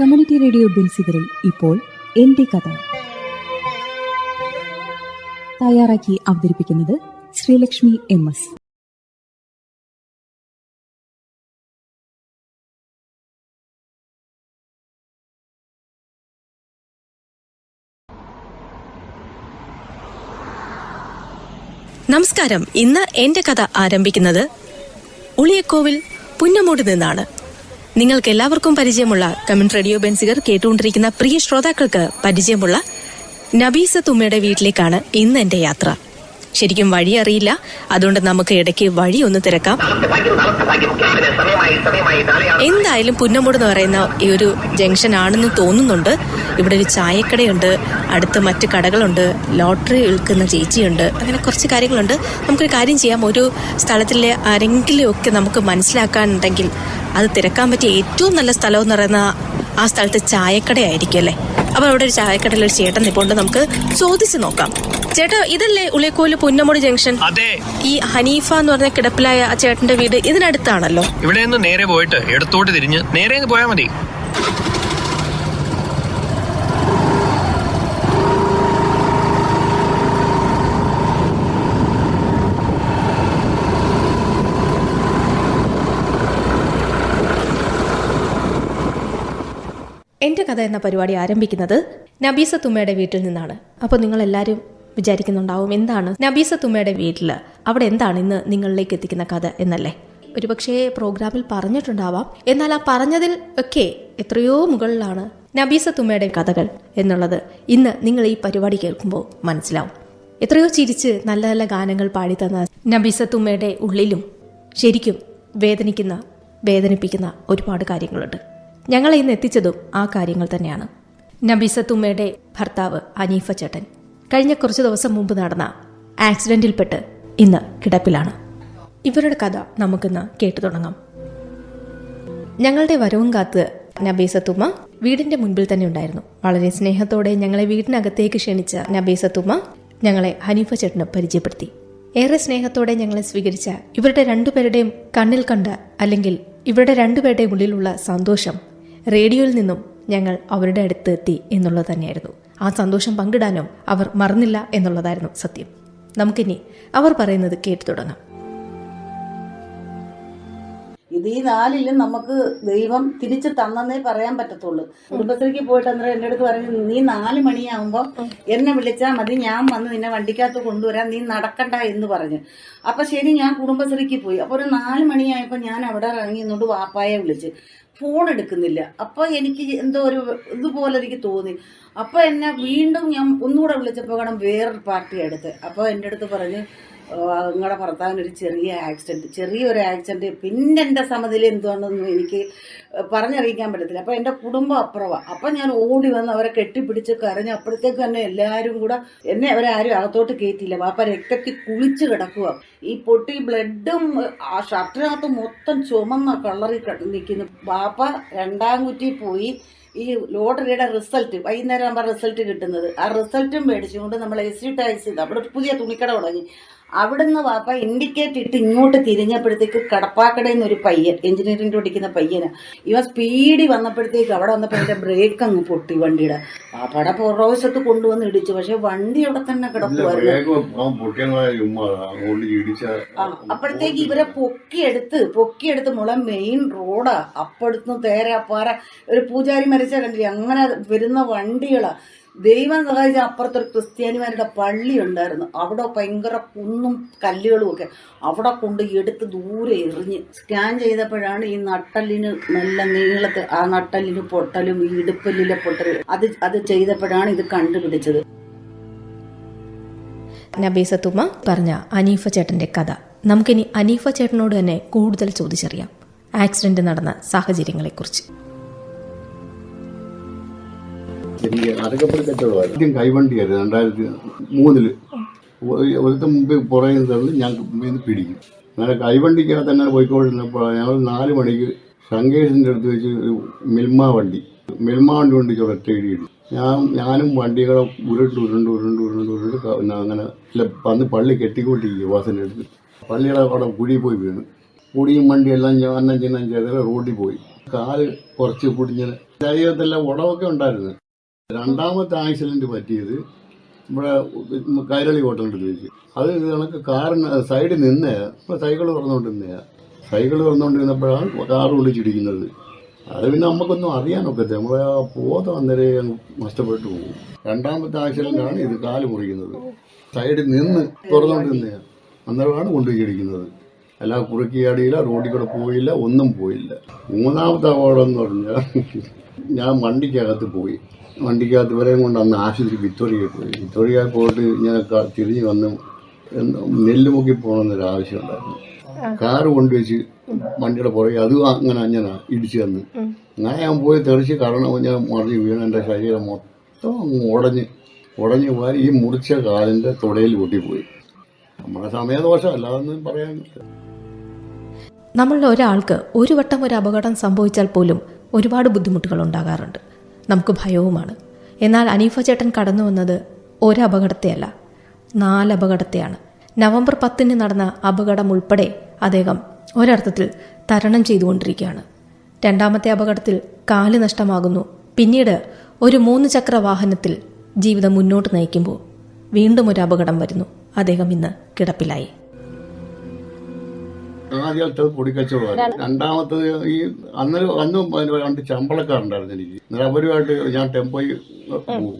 Community radio ബിൻസിഗറിൽ ഇപ്പോൾ എന്റെ കഥ. തയ്യാറാക്കി അവതരിപ്പിക്കുന്നത് ശ്രീലക്ഷ്മി എം എസ്. നമസ്കാരം. ഇന്ന് എന്റെ കഥ ആരംഭിക്കുന്നത് ഉളിയക്കോവിൽ പുന്നമൂട് നിന്നാണ്. നിങ്ങൾക്ക് എല്ലാവർക്കും പരിചയമുള്ള കമന്റ് റേഡിയോ ബെൻസിഗർ കേട്ടുകൊണ്ടിരിക്കുന്ന പ്രിയ ശ്രോതാക്കൾക്ക് പരിചയമുള്ള നബീസ തുമ്മയുടെ വീട്ടിലേക്കാണ് ഇന്ന് എന്റെ യാത്ര. ശരിക്കും വഴി അറിയില്ല. അതുകൊണ്ട് നമുക്ക് ഇടയ്ക്ക് വഴി ഒന്ന് തിരക്കാം. എന്തായാലും പുന്നമൂട് എന്ന് പറയുന്ന ഈ ഒരു ജംഗ്ഷൻ ആണെന്ന് തോന്നുന്നുണ്ട്. ഇവിടെ ഒരു ചായക്കടയുണ്ട്. അടുത്ത് മറ്റ് കടകളുണ്ട്. ലോട്ടറി വിൽക്കുന്ന ചേച്ചിയുണ്ട്. അങ്ങനെ കുറച്ച് കാര്യങ്ങളുണ്ട്. നമുക്കൊരു കാര്യം ചെയ്യാം. ഒരു സ്ഥലത്തിലെ ആരെങ്കിലും ഒക്കെ നമുക്ക് മനസ്സിലാക്കാനുണ്ടെങ്കിൽ അത് തിരക്കാൻ പറ്റിയ ഏറ്റവും നല്ല സ്ഥലം എന്ന് പറയുന്ന ആ സ്ഥലത്ത് ചായക്കടയായിരിക്കും അല്ലേ? അപ്പൊ അവിടെ ഒരു ചായക്കടയിൽ ഒരു ചേട്ടൻ നിൽപ്പുണ്ട് നമുക്ക് ചോദിച്ചു നോക്കാം. ചേട്ടാ ഇതല്ലേ ഉളിയക്കോൽ പുന്നമുടി ജംഗ്ഷൻ? അതെ. ഈ ഹനീഫ എന്ന് പറഞ്ഞ കിടപ്പിലായ ആ ചേട്ടന്റെ വീട് ഇതിനടുത്താണല്ലോ. ഇവിടെ നിന്ന് നേരെ പോയിട്ട് ഇടത്തോട്ട് തിരിഞ്ഞ് നേരെ പോയാൽ മതി. എന്റെ കഥ എന്ന പരിപാടി ആരംഭിക്കുന്നത് നബീസ തുമ്മയുടെ വീട്ടിൽ നിന്നാണ്. അപ്പോൾ നിങ്ങൾ എല്ലാവരും വിചാരിക്കുന്നുണ്ടാവും എന്താണ്? നബീസ തുമ്മയുടെ വീട്ടിൽ അവിടെ എന്താണ് ഇന്ന് നിങ്ങളിലേക്ക് എത്തിക്കുന്ന കഥ എന്നല്ലേ? ഒരുപക്ഷെ പ്രോഗ്രാമിൽ പറഞ്ഞിട്ടുണ്ടാവാം. എന്നാൽ ആ പറഞ്ഞതിൽ ഒക്കെ എത്രയോ മുകളിലാണ് നബീസ തുമ്മയുടെ കഥകൾ എന്നുള്ളത്. ഇന്ന് നിങ്ങൾ ഈ പരിപാടി കേൾക്കുമ്പോൾ മനസ്സിലാവും. എത്രയോ ചിരിച്ച് നല്ല നല്ല ഗാനങ്ങൾ പാടി തന്ന നബീസ തുമ്മയുടെ ഉള്ളിലും ശരിക്കും വേദനിക്കുന്ന വേദനിപ്പിക്കുന്ന ഒരുപാട് കാര്യങ്ങളുണ്ട്. ഞങ്ങളെ ഇന്ന് എത്തിച്ചതും ആ കാര്യങ്ങൾ തന്നെയാണ്. നബീസത്തുമ്മയുടെ ഭർത്താവ് അനീഫ ചേട്ടൻ. കഴിഞ്ഞ കുറച്ച് ദിവസം മുമ്പ് നടന്ന ആക്സിഡന്റിൽപ്പെട്ട് ഇന്ന് കിടപ്പിലാണ്. ഇവരുടെ കഥ നമുക്കിന്ന് കേട്ടു തുടങ്ങാം. ഞങ്ങളുടെ വരവും കാത്ത് നബീസത്തുമ്മ വീടിന്റെ മുൻപിൽ തന്നെ ഉണ്ടായിരുന്നു. വളരെ സ്നേഹത്തോടെ ഞങ്ങളെ വീടിനകത്തേക്ക് ക്ഷണിച്ച നബീസത്തുമ്മ ഞങ്ങളെ ഹനീഫ ചേട്ടന് പരിചയപ്പെടുത്തി. ഏറെ സ്നേഹത്തോടെ ഞങ്ങളെ സ്വീകരിച്ച ഇവരുടെ രണ്ടുപേരുടെയും കണ്ണിൽ കണ്ട അല്ലെങ്കിൽ ഇവരുടെ രണ്ടുപേരുടെയും ഉള്ളിലുള്ള സന്തോഷം റേഡിയോയിൽ നിന്നും ഞങ്ങൾ അവരുടെ അടുത്ത് എത്തി എന്നുള്ളത് തന്നെയായിരുന്നു. ആ സന്തോഷം പങ്കിടാനും അവർ മറന്നില്ല എന്നുള്ളതായിരുന്നു സത്യം. നമുക്കിനി അവർ പറയുന്നത് കേട്ടു തുടങ്ങാം. ഇത് ഈ നാലിലും നമുക്ക് ദൈവം തിരിച്ചു തന്നേ പറയാൻ പറ്റത്തുള്ളൂ. കുടുംബശ്രീക്ക് പോയിട്ട് അന്നേരം എന്റെ അടുത്ത് പറഞ്ഞു നീ നാല് മണിയാവുമ്പോ എന്നെ വിളിച്ചാൽ മതി ഞാൻ വന്ന് നിന്നെ വണ്ടിക്കകത്ത് കൊണ്ടുവരാൻ നീ നടക്കണ്ട എന്ന് പറഞ്ഞു. അപ്പൊ ശരി ഞാൻ കുടുംബശ്രീക്ക് പോയി. അപ്പൊ ഒരു നാല് മണിയായപ്പോ ഞാൻ അവിടെ ഇറങ്ങി നിന്നോണ്ട് വാപ്പായെ വിളിച്ച്. ഫോൺ എടുക്കുന്നില്ല. അപ്പൊ എനിക്ക് എന്തോ ഒരു ഇതുപോലെ എനിക്ക് തോന്നി. അപ്പൊ എന്നെ വീണ്ടും ഞാൻ ഒന്നുകൂടെ വിളിച്ചപ്പോ കാണാൻ വേറൊരു പാർട്ടി എടുത്ത് അപ്പൊ എന്റെ അടുത്ത് പറഞ്ഞ് നിങ്ങളുടെ ഭർത്താവിന് ഒരു ചെറിയ ആക്സിഡന്റ് ചെറിയൊരു ആക്സിഡന്റ് പിന്നെ എന്റെ സമതിയിൽ എന്തുവാണെന്നൊന്നും എനിക്ക് പറഞ്ഞറിയിക്കാൻ പറ്റത്തില്ല. അപ്പൊ എന്റെ കുടുംബം അപ്പുറവാ. അപ്പൊ ഞാൻ ഓടി വന്ന് അവരെ കെട്ടിപ്പിടിച്ച് കരഞ്ഞ് അപ്പോഴത്തേക്ക് തന്നെ എല്ലാവരും കൂടെ എന്നെ അവരാരും അകത്തോട്ട് കയറ്റിയില്ല വാപ്പ രക്തത്തിൽ കുളിച്ച് കിടക്കുക ഈ പൊട്ടി ബ്ലഡും ആ ഷർട്ടിനകത്ത് മൊത്തം ചുമന്ന കളറിൽ നിൽക്കുന്നു. വാപ്പ രണ്ടാം കുറ്റി പോയി. ഈ ലോട്ടറിയുടെ റിസൾട്ട് വൈകുന്നേരം ആകുമ്പോൾ റിസൾട്ട് കിട്ടുന്നത്. ആ റിസൾട്ടും മേടിച്ചുകൊണ്ട് നമ്മൾ എസ് ചെയ്ത് അവിടെ പുതിയ തുണിക്കട തുടങ്ങി. അവിടുന്ന് വാപ്പ ഇൻഡിക്കേറ്റ് ഇട്ട് ഇങ്ങോട്ട് തിരിഞ്ഞപ്പോഴത്തേക്ക് കടപ്പാക്കടയിൽ നിന്ന് ഒരു പയ്യൻ എഞ്ചിനീയറിംഗ് പഠിക്കുന്ന പയ്യന്. ഇവൻ സ്പീഡിൽ വന്നപ്പോഴത്തേക്ക് അവിടെ വന്നപ്പോൾ എന്റെ ബ്രേക്ക് അങ്ങ് പൊട്ടി വണ്ടിയുടെ. വാപ്പയുടെ പുറവശത്ത് കൊണ്ടുവന്ന് ഇടിച്ചു. പക്ഷെ വണ്ടി അവിടെ തന്നെ കിടക്കുമായിരുന്നു അപ്പോഴത്തേക്ക് ഇവരെ പൊക്കിയെടുത്ത് പൊക്കിയെടുത്ത് മുള മെയിൻ റോഡാ അപ്പടുത്ത് തേരാപ്പാറ. ഒരു പൂജാരി മരിച്ച കണ്ടില്ലേ? അങ്ങനെ വരുന്ന വണ്ടികളാ. ദൈവം സഹായിച്ച അപ്പുറത്തൊരു ക്രിസ്ത്യാനിമാരുടെ പള്ളി ഉണ്ടായിരുന്നു. അവിടെ ഭയങ്കര കുന്നും കല്ലുകളും ഒക്കെ. അവിടെ കൊണ്ട് എടുത്ത് ദൂരെ എറിഞ്ഞ് സ്കാൻ ചെയ്തപ്പോഴാണ് ഈ നട്ടലിന് നല്ല നീളത്തെ ആ നട്ടലിന് പൊട്ടലും ഈ ഇടുപ്പല്ലിലെ പൊട്ടലും അത് അത് ചെയ്തപ്പോഴാണ് ഇത് കണ്ടുപിടിച്ചത്. നബീസത്തുമ്മ പറഞ്ഞ അനീഫ ചേട്ടന്റെ കഥ. നമുക്കിനി അനീഫ ചേട്ടനോട് തന്നെ കൂടുതൽ ചോദിച്ചറിയാം. ആക്സിഡന്റ് നടന്ന സാഹചര്യങ്ങളെക്കുറിച്ച്. എനിക്ക് അരക്കപ്പടി കച്ചവടമായിരുന്നു. ആദ്യം കൈവണ്ടിയായിരുന്നു രണ്ടായിരത്തി മൂന്നിൽ. ഒരുത്ത മുമ്പ് പുറകിൽ തള്ളി ഞാൻ നിന്ന് പിടിക്കും. അങ്ങനെ കൈവണ്ടിക്കകത്ത് തന്നെ പോയിക്കൊണ്ടിരുന്നപ്പോൾ ഞങ്ങൾ നാല് മണിക്ക് ശങ്കേഷിന്റെ അടുത്ത് വെച്ച് ഒരു മിൽമ വണ്ടി മിൽമ വണ്ടി കൊണ്ട് ഒരൊറ്റ ഇടിയിടി ഞാൻ ഞാനും വണ്ടികളെ ഉരുണ്ട് ഉരുണ്ട് ഉരുണ്ട് ഉരുണ്ട് ഉരുണ്ട് അങ്ങനെ വന്ന് പള്ളി കെട്ടിക്കൊണ്ടിരിക്കും വാസന്റെ അടുത്ത്. പള്ളിയുടെ അവിടെ കുഴി പോയി വീണു. കുടിയും വണ്ടിയെല്ലാം ഞാൻ അന്നം ചിന്നം റോഡിൽ പോയി. കാൽ കുറച്ച് പൊടിഞ്ഞ്. ശരീരത്തെല്ലാം ഉടവൊക്കെ ഉണ്ടായിരുന്നു. രണ്ടാമത്തെ ആക്സിഡന്റ് പറ്റിയത് ഇവിടെ കൈരളി ഹോട്ടലിന്റെ വെച്ച് അത് കണക്ക് കാറിന് സൈഡിൽ നിന്നേ ഇപ്പൊ സൈക്കിൾ തുറന്നുകൊണ്ടിരുന്നേ. സൈക്കിൾ തുറന്നുകൊണ്ടിരുന്നപ്പോഴാണ് കാർ വിളിച്ചിടിക്കുന്നത് അത് പിന്നെ നമുക്കൊന്നും അറിയാനൊക്കത്തെ നമ്മളെ ആ ബോധം അന്നേരം അങ്ങ് നഷ്ടപ്പെട്ടു പോകും. രണ്ടാമത്തെ ആക്സിഡന്റാണ് ഇത് കാൽ മുറിക്കുന്നത്. സൈഡിൽ നിന്ന് തുറന്നുകൊണ്ടിരുന്നേ അന്നേരമാണ് കൊണ്ടുപോയിരിക്കുന്നത്. അല്ല കുറുക്കിയാടിയില്ല റോഡിൽ കൂടെ പോയില്ല ഒന്നും പോയില്ല. മൂന്നാമത്തെ അപകടം എന്ന് പറഞ്ഞാൽ ഞാൻ വണ്ടിക്കകത്ത് പോയി. വണ്ടിക്കകത്ത് ഇവരെയും കൊണ്ട് അന്ന് ആശുപത്രി വിക്ടോറിയയിൽ പോയി. വിക്ടോറിയയിൽ പോയിട്ട് ഇങ്ങനെ തിരിഞ്ഞ് വന്ന് നെല്ല് മുക്കി പോകണമെന്നൊരു ആവശ്യമുണ്ടായിരുന്നു. കാറ് കൊണ്ടുവച്ച് വണ്ടിയുടെ പുറകെ അതും അങ്ങനെ അങ്ങനെ ഇടിച്ചു തന്ന്. അങ്ങനെ ഞാൻ പോയി തെറിച്ച് കടണം ഞാൻ മറിഞ്ഞ് വീണ് എന്റെ ശരീരം മൊത്തം അങ്ങ് ഉടഞ്ഞ് ഉടഞ്ഞ് പോയാൽ ഈ മുറിച്ച കാലിന്റെ തുടയിൽ പൊട്ടിപ്പോയി നമ്മുടെ സമയദോഷം അല്ലാതൊന്നും പറയാൻ നമ്മളിൽ ഒരാൾക്ക് ഒരു വട്ടം ഒരു അപകടം സംഭവിച്ചാൽ പോലും ഒരുപാട് ബുദ്ധിമുട്ടുകൾ ഉണ്ടാകാറുണ്ട്. നമുക്ക് ഭയവുമാണ്. എന്നാൽ അനീഫ ചേട്ടൻ കടന്നു വന്നത് ഒരപകടത്തെയല്ല നാലപകടത്തെയാണ്. നവംബർ പത്തിന് നടന്ന അപകടം ഉൾപ്പെടെ അദ്ദേഹം ഒരർത്ഥത്തിൽ തരണം ചെയ്തുകൊണ്ടിരിക്കുകയാണ്. രണ്ടാമത്തെ അപകടത്തിൽ കാൽ നഷ്ടമാകുന്നു. പിന്നീട് ഒരു മൂന്ന് ചക്ര വാഹനത്തിൽ ജീവിതം മുന്നോട്ട് നയിക്കുമ്പോൾ വീണ്ടും ഒരു അപകടം വരുന്നു. അദ്ദേഹം ഇന്ന് കിടപ്പിലായി. ആദ്യത്തെ പൊടിക്കച്ചവടമാണ് രണ്ടാമത്തത് ഈ അന്ന് അന്നും അതിന് രണ്ട് ചമ്പളക്കാരുണ്ടായിരുന്നു എനിക്ക്. അന്നേരം അവരുമായിട്ട് ഞാൻ ടെമ്പോയിൽ പോകും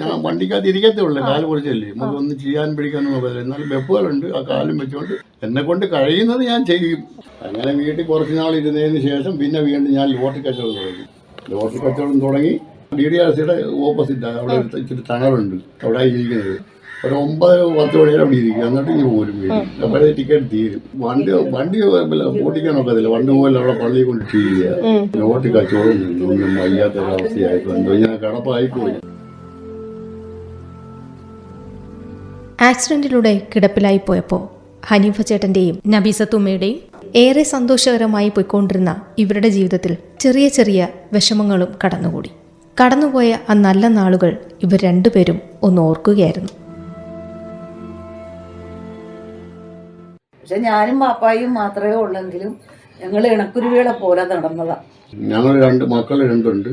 ഞാൻ വണ്ടിക്കകത്ത് ഇരിക്കത്തേ ഉള്ളൂ കാൽ പൊളിച്ചല്ലേ. നമുക്ക് ഒന്നും ചെയ്യാൻ പിടിക്കാനൊന്നും നോക്കില്ല എന്നാലും വെപ്പുകളുണ്ട് ആ കാലും വെച്ചുകൊണ്ട് എന്നെ കൊണ്ട് കഴിയുന്നത് ഞാൻ ചെയ്യും. അങ്ങനെ വീട്ടിൽ കുറച്ച് നാൾ ഇരുന്നതിന് ശേഷം പിന്നെ വീണ്ടും ഞാൻ ലോട്ടറി കച്ചവടം തുടങ്ങി. ലോട്ടറി കച്ചവടം തുടങ്ങി. ഡി ഡി ആർ സിയുടെ ഓപ്പോസിറ്റ് അവിടെ ഇച്ചിരി തണലുണ്ട് അവിടെ ഇരിക്കുന്നത്. ഒരു ഒമ്പത് പത്ത് മണി വരെ അവിടെ ഇരിക്കും എന്നിട്ട് ഇനി പോരും വീട്ടിൽ അപ്പോഴേ ടിക്കറ്റ് തീരും. വണ്ടി വണ്ടി ഓടിക്കാൻ ഒക്കത്തില്ല. വണ്ടി പോലെ അവിടെ പള്ളിയിൽ കൊണ്ട് ചെയ്യുക ലോട്ടി കച്ചവടം നിന്നു ഒന്നും വയ്യാത്തൊരവസ്ഥയായിപ്പോ എന്തോ ഞാൻ കടപ്പായിപ്പോയി. ആക്സിഡന്റിലൂടെ കിടപ്പിലായി പോയപ്പോൾ ഹനീഫ ചേട്ടന്റെയും നബീസത്തുമ്മയുടെയും ഏറെ സന്തോഷകരമായി പോയിക്കൊണ്ടിരുന്ന ഇവരുടെ ജീവിതത്തിൽ ചെറിയ ചെറിയ വിഷമങ്ങളും കടന്നുകൂടി. കടന്നുപോയ ആ നല്ല നാളുകൾ ഇവർ രണ്ടുപേരും ഒന്ന് ഓർക്കുകയായിരുന്നു. പക്ഷെ ഞാനും പാപ്പായും മാത്രമേ ഉള്ളെങ്കിലും ഞങ്ങൾ ഇണക്കുരുവികളെ പോലെ നടന്നതാ. ഞങ്ങൾ രണ്ട് മക്കൾ രണ്ടുണ്ട്.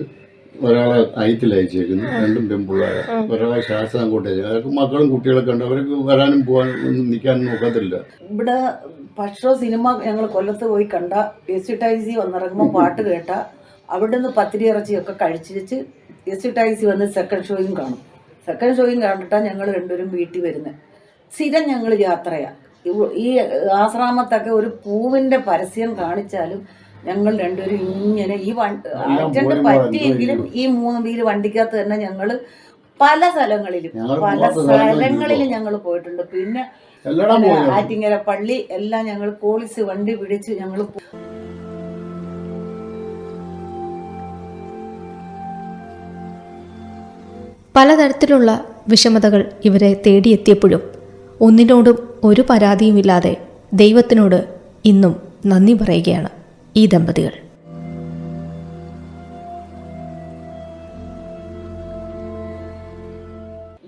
ഒരാളെ അയത്തിൽ അയച്ചേക്കുന്നു. രണ്ടും പെൺപിള്ളേരെ. ഒരാളെ ശാസ്താംകോട്ട് അയച്ചു മക്കളും കുട്ടികളൊക്കെ ഉണ്ട്. അവർക്ക് വരാനും പോകാനും ഒന്നും നിൽക്കാനും നോക്കത്തില്ല. ഇവിടെ പക്ഷോ സിനിമ ഞങ്ങൾ കൊല്ലത്ത് പോയി കണ്ട എസ് ടാക്സി വന്നിറങ്ങുമ്പോൾ പാട്ട് കേട്ട അവിടുന്ന് പത്തിരി ഇറച്ചിയൊക്കെ കഴിച്ചിച്ച് എസ് ടാക്സി വന്ന് സെക്കൻഡ് ഷോയും കാണും. സെക്കൻഡ് ഷോയും കണ്ടിട്ടാണ് ഞങ്ങൾ രണ്ടുപേരും വീട്ടിൽ വരുന്നത് സ്ഥിരം ഞങ്ങൾ യാത്രയാ. ഇവ- ഈ ആശ്രാമത്തൊക്കെ ഒരു പൂവിന്റെ പരസ്യം കാണിച്ചാലും ഞങ്ങൾ രണ്ടുപേരും ഇങ്ങനെ ഈ വണ്ടി ആക്സിഡന്റ് പറ്റിയെങ്കിലും ഈ മൂന്ന് പേര് വണ്ടിക്കകത്ത് തന്നെ ഞങ്ങൾ പല സ്ഥലങ്ങളിലും പല സ്ഥലങ്ങളിലും ഞങ്ങൾ പോയിട്ടുണ്ട്. പിന്നെ ആറ്റിങ്ങര പള്ളി എല്ലാം ഞങ്ങൾ പോളിസ് വണ്ടി പിടിച്ച് ഞങ്ങൾ പലതരത്തിലുള്ള വിഷമതകൾ ഇവരെ തേടിയെത്തിയപ്പോഴും ഒന്നിനോടും ഒരു പരാതിയുമില്ലാതെ ദൈവത്തിനോട് ഇന്നും നന്ദി പറയുകയാണ് ഈ ദമ്പതികൾ.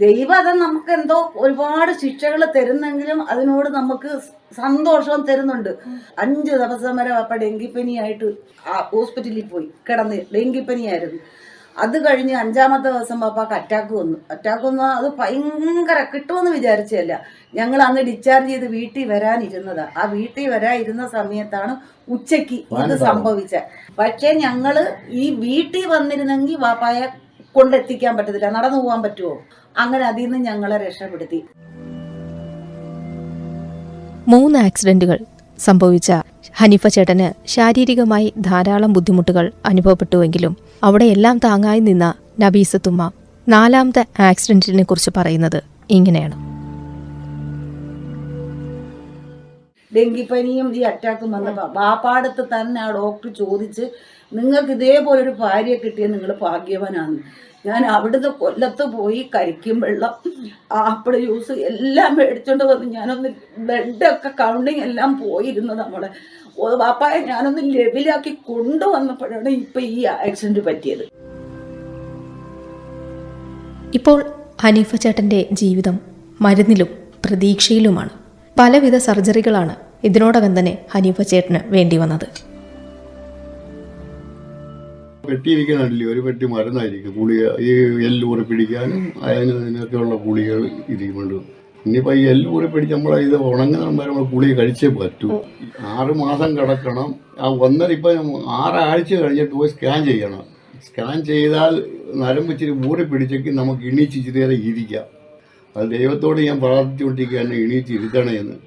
ദൈവം അത് നമുക്ക് എന്തോ ഒരുപാട് ശിക്ഷകൾ തരുന്നെങ്കിലും അതിനോട് നമുക്ക് സന്തോഷവും തരുന്നുണ്ട്. അഞ്ച് ദിവസം വരെ അപ്പ ഡെങ്കിപ്പനിയായിട്ട് ആ ഹോസ്പിറ്റലിൽ പോയി കിടന്ന് ഡെങ്കിപ്പനിയായിരുന്നു അത് കഴിഞ്ഞ് അഞ്ചാമത്തെ ദിവസം പാപ്പാക്ക് അറ്റാക്ക് വന്നു. അറ്റാക്ക് വന്നു അത് ഭയങ്കര കിട്ടുമെന്ന് വിചാരിച്ചതല്ല. ഞങ്ങൾ അന്ന് ഡിസ്ചാർജ് ചെയ്ത് വീട്ടിൽ വരാനിരുന്നതാ. ആ വീട്ടിൽ വരാനിരുന്ന സമയത്താണ് ഉച്ചയ്ക്ക് ഇത് സംഭവിച്ച പക്ഷേ ഞങ്ങൾ ഈ വീട്ടിൽ വന്നിരുന്നെങ്കിൽ വാപ്പായെ കൊണ്ടെത്തിക്കാൻ പറ്റത്തില്ല. നടന്നു പോകാൻ പറ്റുമോ അങ്ങനെ അതിൽ നിന്ന് ഞങ്ങളെ രക്ഷപ്പെടുത്തി. മൂന്ന് ആക്സിഡന്റുകൾ സംഭവിച്ച ഹനീഫ ചേട്ടന് ശാരീരികമായി ധാരാളം ബുദ്ധിമുട്ടുകൾ അനുഭവപ്പെട്ടുവെങ്കിലും അവിടെയെല്ലാം താങ്ങായി നിന്ന നബീസത്തുമ്മ നാലാമത്തെ ആക്സിഡന്റിനെ കുറിച്ച് പറയുന്നത് ഇങ്ങനെയാണ്. ഡെങ്കിപ്പനിയും ഈ അറ്റാക്കും വന്ന വാപ്പാടത്ത് തന്നെ ആ ഡോക്ടർ ചോദിച്ച് നിങ്ങൾക്ക് ഇതേപോലെ ഒരു ഭാര്യയെ കിട്ടിയ നിങ്ങൾ ഭാഗ്യവാനാണ്. ഞാൻ അവിടുന്ന് കൊല്ലത്ത് പോയി കരിക്കും വെള്ളം. ആപ്പിൾ ജ്യൂസ് എല്ലാം മേടിച്ചോണ്ട് വന്ന് ഞാനൊന്ന് ബ്ലഡൊക്കെ കൗണ്ടിങ് എല്ലാം പോയിരുന്നു നമ്മളെ. വാപ്പായെ ഞാനൊന്ന് ലെവലാക്കി കൊണ്ടുവന്നപ്പോഴാണ് ഇപ്പൊ ഈ ആക്സിഡന്റ് പറ്റിയത്. ഇപ്പോൾ ഹനീഫ ചേട്ടന്റെ ജീവിതം മരുന്നിലും പ്രതീക്ഷയിലുമാണ്. പലവിധ സർജറികളാണ് ഇതിനോടകം തന്നെ ഹനീഫ ചേട്ടന് വേണ്ടി വന്നത്. പെട്ടിയിരിക്കണല്ലേ ഒരു പെട്ടി മരുന്നായിരിക്കും. ഗുളിക ഈ എല്ലൂറി പിടിക്കാനും അതിന് ഇതിനൊക്കെയുള്ള ഗുളികൾ ഇരിക്കുന്നുണ്ട് ഇനിയിപ്പോൾ ഈ എല്ലൂറി പിടിച്ച് നമ്മൾ ഇത് ഉണങ്ങുന്ന വരെ നമ്മൾ ഗുളിക കഴിച്ചേ പറ്റൂ. ആറ് മാസം കിടക്കണം. ആ ഒന്നര ഇപ്പം ആറാഴ്ച കഴിഞ്ഞിട്ട് പോയി സ്കാൻ ചെയ്യണം. സ്കാൻ ചെയ്താൽ നരമ്പ് ഇച്ചിരി ഊറി പിടിച്ചെങ്കിൽ നമുക്ക് എണീച്ച് ഇച്ചിരി നേരം ഇരിക്കാം. അത് ദൈവത്തോട് ഞാൻ പ്രാർത്ഥിച്ചുകൊണ്ടിരിക്കുക എന്നെ ഇരുത്തണേ എന്ന്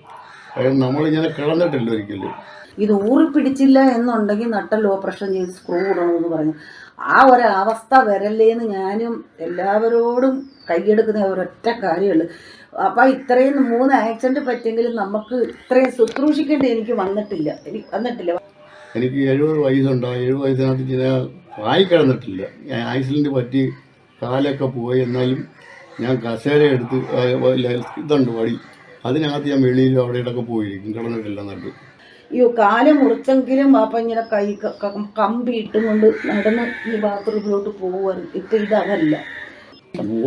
കാരണം നമ്മളിങ്ങനെ കിടന്നിട്ടില്ല ഒരിക്കലും. ഇത് ഊറി പിടിച്ചില്ല എന്നുണ്ടെങ്കിൽ നട്ടൽ ഓപ്പറേഷൻ ചെയ്ത് സ്ക്രൂ ഇടണമെന്ന് പറഞ്ഞു. ആ ഒരു അവസ്ഥ വരല്ലേന്ന് ഞാനും എല്ലാവരോടും കൈയെടുക്കുന്ന ഒരൊറ്റ കാര്യമുള്ളൂ. അപ്പം ഇത്രയും മൂന്ന് ആക്സിഡന്റ് പറ്റിയെങ്കിലും നമുക്ക് ഇത്രയും ശുശ്രൂഷിക്കേണ്ടി എനിക്ക് വന്നിട്ടില്ല. എനിക്ക് വന്നിട്ടില്ല. എനിക്ക് എഴുപത് വയസ്സുണ്ട്. എഴുപത് വയസ്സിനകത്ത് ചില ആയി കിടന്നിട്ടില്ല. ഞാൻ ആക്സിഡന്റ് പറ്റി കാലൊക്കെ പോയി. എന്നാലും ഞാൻ കസേര എടുത്ത് ഇതുണ്ട് വടി അതിനകത്ത് ഞാൻ വെളിയിലും അവിടെ ഇടയ്ക്ക് പോയിരിക്കും. കിടന്നിട്ടില്ല നട്ട് ഈ കാല മുറിച്ചെങ്കിലും പാപ്പ ഇങ്ങനെ കൈ കമ്പി ഇട്ടും കൊണ്ട് നടന്ന് ഈ ബാത്റൂമിലോട്ട് പോകുമായിരുന്നു ഇപ്പം ഇതല്ല.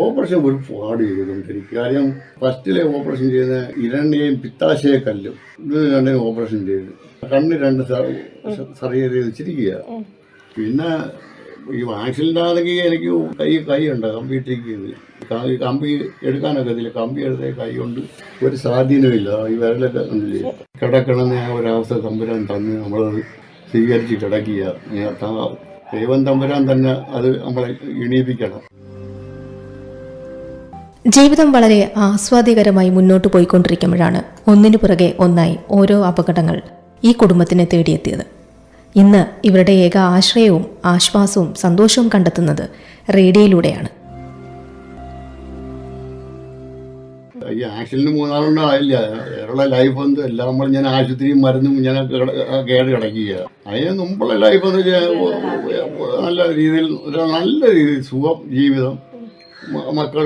ഓപ്പറേഷൻ ഒരു പാട് ചെയ്തിട്ടുണ്ട് എനിക്ക് കാര്യം ഫസ്റ്റിലെ ഓപ്പറേഷൻ ചെയ്ത ഇരണിയെയും പിത്താശയ കല്ലും. ഇത് രണ്ടിനും ഓപ്പറേഷൻ ചെയ്ത്. കണ്ണ് രണ്ട് സർജറി വെച്ചിരിക്കുക പിന്നെ ഈ ആണെങ്കിൽ എനിക്ക് കൈ കൈ ഉണ്ട് കമ്പി ഈ കമ്പി എടുക്കാനൊക്കെ ഇതില്ല കമ്പി എടുത്ത കൈ കൊണ്ട് ഒരു സ്വാധീനമില്ല ഈ വിരലൊക്കെ കണ്ടില്ലേ? കിടക്കണമെന്ന് ആ ഒരവസ്ഥ തമ്പുരാൻ തന്ന് നമ്മളത് സ്വീകരിച്ച് കിടക്കുക ഞാൻ ദൈവം തമ്പുരാൻ തന്നെ അത് നമ്മളെ ഇണീപ്പിക്കണം. ജീവിതം വളരെ ആസ്വാദ്യകരമായി മുന്നോട്ട് പോയിക്കൊണ്ടിരിക്കുമ്പോഴാണ് ഒന്നിനു പുറകെ ഒന്നായി ഓരോ അപകടങ്ങൾ ഈ കുടുംബത്തിനെ തേടിയെത്തിയത്. ഇന്ന് ഇവരുടെ ഏക ആശ്രയവും ആശ്വാസവും സന്തോഷവും കണ്ടെത്തുന്നത് റേഡിയോയിലൂടെയാണ്. ഈ ആക്സിഡന്റ് മൂന്നാളുണ്ട് ആയില്ല ലൈഫ് എന്ത്? എല്ലാം നമ്മൾ ഞാൻ ആശുപത്രിയും മരുന്നും ഞാൻ കേട് കിടക്കുക അതിന് മുമ്പുള്ള ലൈഫ് എന്ന് വെച്ചാൽ നല്ല രീതിയിൽ നല്ല രീതിയിൽ സുഖം ജീവിതം മക്കൾ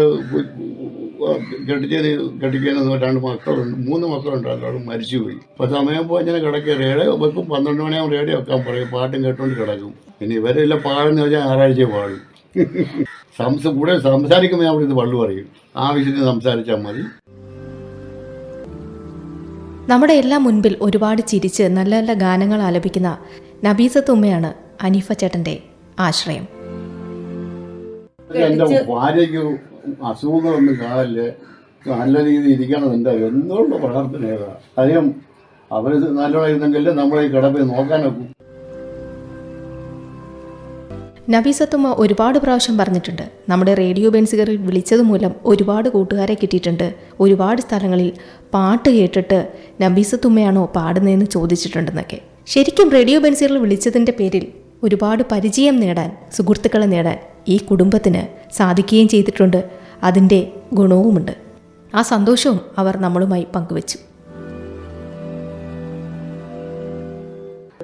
കു- കെട്ടിച്ചതിന് കെട്ടിക്കാൻ രണ്ട് മക്കളുണ്ട് മൂന്ന് മക്കളുണ്ട് അവിടെ മരിച്ചുപോയി. അപ്പൊ സമയം പോയി ഇങ്ങനെ കിടക്കുക റേഡിയോ വെക്കും പന്ത്രണ്ട് മണിയാകുമ്പോൾ റേഡിയോ വെക്കാൻ പറയും പാട്ടും കേട്ടോണ്ട് കിടക്കും. ഇനി ഇവരെല്ലാം പാടുന്ന വെച്ചാൽ ഞായറാഴ്ച പാടും. സംസ കൂടെ സംസാരിക്കുമ്പോൾ ഞാൻ അവിടെ ഇത് പള്ളു പറയും ആവശ്യത്തിന് സംസാരിച്ചാൽ മതി. നമ്മുടെ എല്ലാം മുൻപിൽ ഒരുപാട് ചിരിച്ച് നല്ല നല്ല ഗാനങ്ങൾ ആലപിക്കുന്ന നബീസത്ത് ഉമ്മയാണ് അനീഫ ചേട്ടന്റെ ആശ്രയം. എന്റെ ഭാര്യയ്ക്ക് അസുഖങ്ങളൊന്നും കാണല്ലേ. നല്ല രീതിയിൽ ഇരിക്കണം എന്താ? എന്നുള്ള പ്രാർത്ഥന ഏതാ? കാര്യം അവർ നല്ലോണം നമ്മളെ കിടപ്പിൽ നോക്കാനൊക്കും നബീസത്തുമ്മ ഒരുപാട് പ്രാവശ്യം പറഞ്ഞിട്ടുണ്ട്. നമ്മുടെ റേഡിയോ ബെൻസുകറിൽ വിളിച്ചത് മൂലം ഒരുപാട് കൂട്ടുകാരെ കിട്ടിയിട്ടുണ്ട്. ഒരുപാട് സ്ഥലങ്ങളിൽ പാട്ട് കേട്ടിട്ട് നബീസത്തുമ്മയാണോ പാടുന്നതെന്ന് ചോദിച്ചിട്ടുണ്ടെന്നൊക്കെ. ശരിക്കും റേഡിയോ ബെൻസുകറിൽ വിളിച്ചതിന്റെ പേരിൽ ഒരുപാട് പരിചയം നേടാൻ സുഹൃത്തുക്കളെ നേടാൻ ഈ കുടുംബത്തിന് സാധിക്കുകയും ചെയ്തിട്ടുണ്ട്. അതിന്റെ ഗുണവുമുണ്ട്. ആ സന്തോഷവും അവർ നമ്മളുമായി പങ്കുവച്ചു.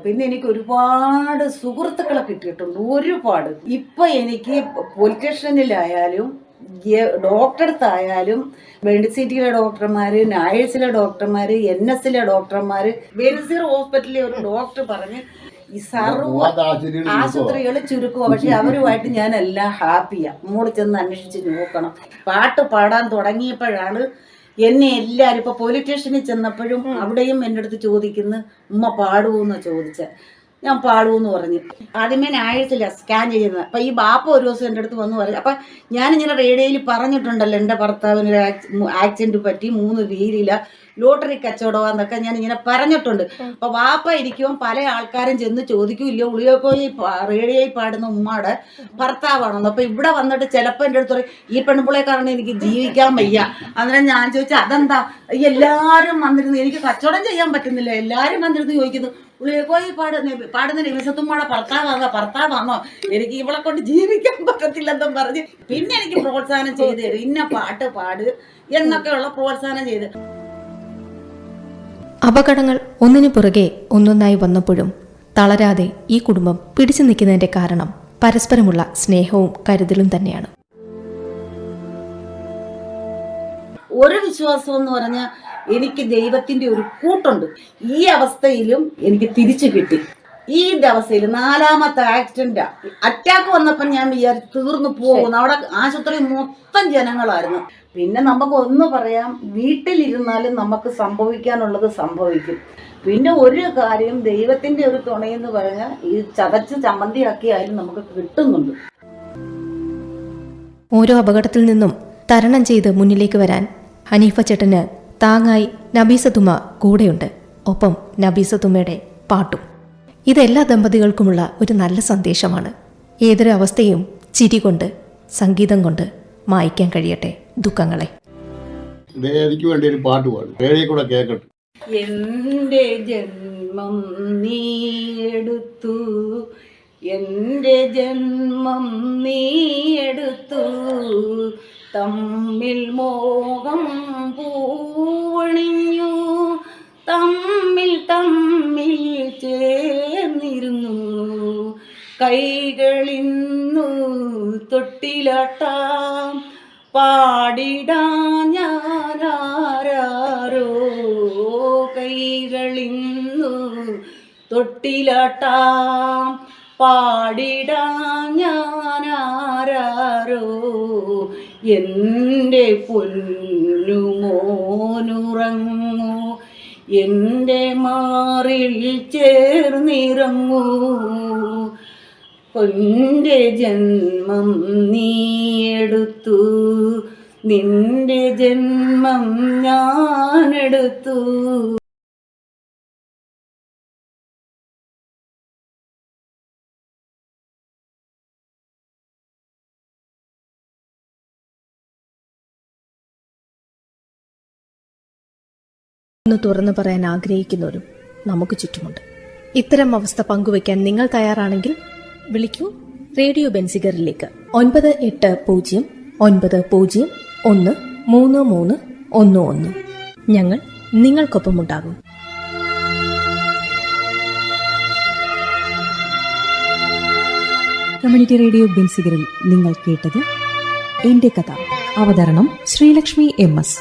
പിന്നെ എനിക്ക് ഒരുപാട് സുഹൃത്തുക്കളെ കിട്ടിയിട്ടുണ്ട്. ഒരുപാട്. ഇപ്പൊ എനിക്ക് പൊളിറ്റീഷ്യനിലായാലും ഡോക്ടറടുത്തായാലും മെഡിസിറ്റിയിലെ ഡോക്ടർമാര് നാഴ്സിലെ ഡോക്ടർമാര് എൻ എസിലെ ഡോക്ടർമാര് ബെൻസീർ ഹോസ്പിറ്റലിലെ ഒരു ഡോക്ടർ പറഞ്ഞ് ഈ സർവ ആശുപത്രികൾ ചുരുക്കുക പക്ഷെ അവരുമായിട്ട് ഞാൻ എല്ലാം ഹാപ്പിയാ. മോൾ ചെന്ന് അന്വേഷിച്ച് നോക്കണം. പാട്ട് പാടാൻ തുടങ്ങിയപ്പോഴാണ് എന്നെ എല്ലാരും ഇപ്പൊ പോലീസ് സ്റ്റേഷനിൽ ചെന്നപ്പോഴും അവിടെയും എന്റെ അടുത്ത് ചോദിക്കുന്നു ഉമ്മ പാടുവോന്ന് ചോദിച്ച. ഞാൻ പാടുവെന്ന് പറഞ്ഞു. ആദ്യമേ ആഴ്ചയില്ല സ്കാൻ ചെയ്യുന്നത്. അപ്പൊ ഈ ബാപ്പ ഒരു ദിവസം എന്റെ അടുത്ത് വന്നു പറഞ്ഞു അപ്പൊ ഞാനിങ്ങനെ റേഡിയോയിൽ പറഞ്ഞിട്ടുണ്ടല്ലോ എന്റെ ഭർത്താവിന് ഒരു ആക്സിഡന്റ് പറ്റി മൂന്ന് വീലില ലോട്ടറി കച്ചവടമാന്നൊക്കെ ഞാൻ ഇങ്ങനെ പറഞ്ഞിട്ടുണ്ട് അപ്പൊ വാപ്പ ഇരിക്കുമ്പോൾ പല ആൾക്കാരും ചെന്ന് ചോദിക്കും ഇല്ല ഉളിയോക്കോയി റേഡിയോയിൽ പാടുന്ന ഉമ്മാടെ ഭർത്താവാണെന്ന്. അപ്പൊ ഇവിടെ വന്നിട്ട് ചിലപ്പോ എന്റെ അടുത്ത് പറയും ഈ പെൺപിള്ളയെ കാരണം എനിക്ക് ജീവിക്കാൻ വയ്യ. അന്നേരം ഞാൻ ചോദിച്ചാൽ അതെന്താ? എല്ലാരും വന്നിരുന്നു എനിക്ക് കച്ചവടം ചെയ്യാൻ പറ്റുന്നില്ല. എല്ലാരും വന്നിരുന്ന് ചോദിക്കുന്നു ഉളിയക്കോയി പാടുന്ന പാടുന്ന രവിസത്തുമ്മയുടെ ഭർത്താവാണോ ഭർത്താവാണോ എനിക്ക് ഇവളെ കൊണ്ട് ജീവിക്കാൻ പറ്റത്തില്ലെന്നും പറഞ്ഞ് പിന്നെ എനിക്ക് പ്രോത്സാഹനം ചെയ്ത് ഇന്ന പാട്ട് പാട് എന്നൊക്കെയുള്ള പ്രോത്സാഹനം ചെയ്ത്. അപകടങ്ങൾ ഒന്നിനു പുറകെ ഒന്നൊന്നായി വന്നപ്പോഴും തളരാതെ ഈ കുടുംബം പിടിച്ചു നിൽക്കുന്നതിന്റെ കാരണം പരസ്പരമുള്ള സ്നേഹവും കരുതലും തന്നെയാണ്. ഒരു വിശ്വാസം എന്ന് പറഞ്ഞാൽ എനിക്ക് ദൈവത്തിന്റെ ഒരു കൂട്ടുണ്ട്. ഈ അവസ്ഥയിലും എനിക്ക് തിരിച്ചു കിട്ടി. ഈ ദിവസയിൽ നാലാമത്തെ ആക്സിഡന്റ് അറ്റാക്ക് വന്നപ്പോൾ ഞാൻ വിചാരിച്ചു തീർന്നു പോകുന്നു. അവിടെ ആശുപത്രി മൊത്തം ജനങ്ങളായിരുന്നു. പിന്നെ നമുക്ക് ഒന്ന് പറയാം വീട്ടിലിരുന്നാലും നമുക്ക് സംഭവിക്കാനുള്ളത് സംഭവിക്കും. പിന്നെ ഒരു കാര്യം ദൈവത്തിന്റെ ഒരു തുണയെന്ന് പറഞ്ഞാൽ ഈ ചതച്ച് ചമ്മന്തിയാക്കിയാലും നമുക്ക് കിട്ടുന്നുണ്ട്. ഓരോ അപകടത്തിൽ നിന്നും തരണം ചെയ്ത് മുന്നിലേക്ക് വരാൻ ഹനീഫ ചേട്ടന് താങ്ങായി നബീസത്തുമ്മ കൂടെയുണ്ട്. ഒപ്പം നബീസത്തുമ്മയുടെ പാട്ടും. ഇതെല്ലാ ദമ്പതികൾക്കുമുള്ള ഒരു നല്ല സന്ദേശമാണ്. ഏതൊരു അവസ്ഥയും ചിരി കൊണ്ട് സംഗീതം കൊണ്ട് മായ്ക്കാൻ കഴിയട്ടെ ദുഃഖങ്ങളെ. വേദിക്ക് വേണ്ടി ഒരു പാട്ട് പാടും. കൂടെ കേൾക്കട്ടെ എന്റെ ജന്മം നീ എടുത്തു. എന്റെ ജന്മം നീ എടുത്തു. തമ്മിൽ മോഹം പൂവണിഞ്ഞു. തമ്മിൽ തമ്മിൽ ചേർന്നിരുന്നു. കൈകളിന്നു തൊട്ടിലാട്ടാം പാടിടാ ഞാനാരോ കൈകളിന്നു തൊട്ടിലാട്ടാം പാടിടാ ഞാനാരോ എന്റെ പൊന്നുമോനുറങ്ങൂ എന്റെ മാറിൽ ചേർന്നിറങ്ങൂ. പൊന്റെ ജന്മം നീ എടുത്തു. നിന്റെ ജന്മം ഞാനെടുത്തു ഒന്ന് തുറന്നു പറയാൻ ആഗ്രഹിക്കുന്നവരും നമുക്ക് ചുറ്റുമുണ്ട്. ഇത്തരം അവസ്ഥ പങ്കുവയ്ക്കാൻ നിങ്ങൾ തയ്യാറാണെങ്കിൽ വിളിക്കൂ. റേഡിയോ ബെൻസിഗറിലേക്ക് ഒൻപത് എട്ട് പൂജ്യം ഒൻപത് പൂജ്യം ഒന്ന് മൂന്ന് മൂന്ന് ഒന്ന് ഒന്ന്. ഞങ്ങൾ നിങ്ങൾക്കൊപ്പമുണ്ടാകും. കമ്മ്യൂണിറ്റി റേഡിയോ ബെൻസിഗറിൽ നിങ്ങൾ കേട്ടത് എന്റെ കഥ. അവതരണം ശ്രീലക്ഷ്മി എം എസ്.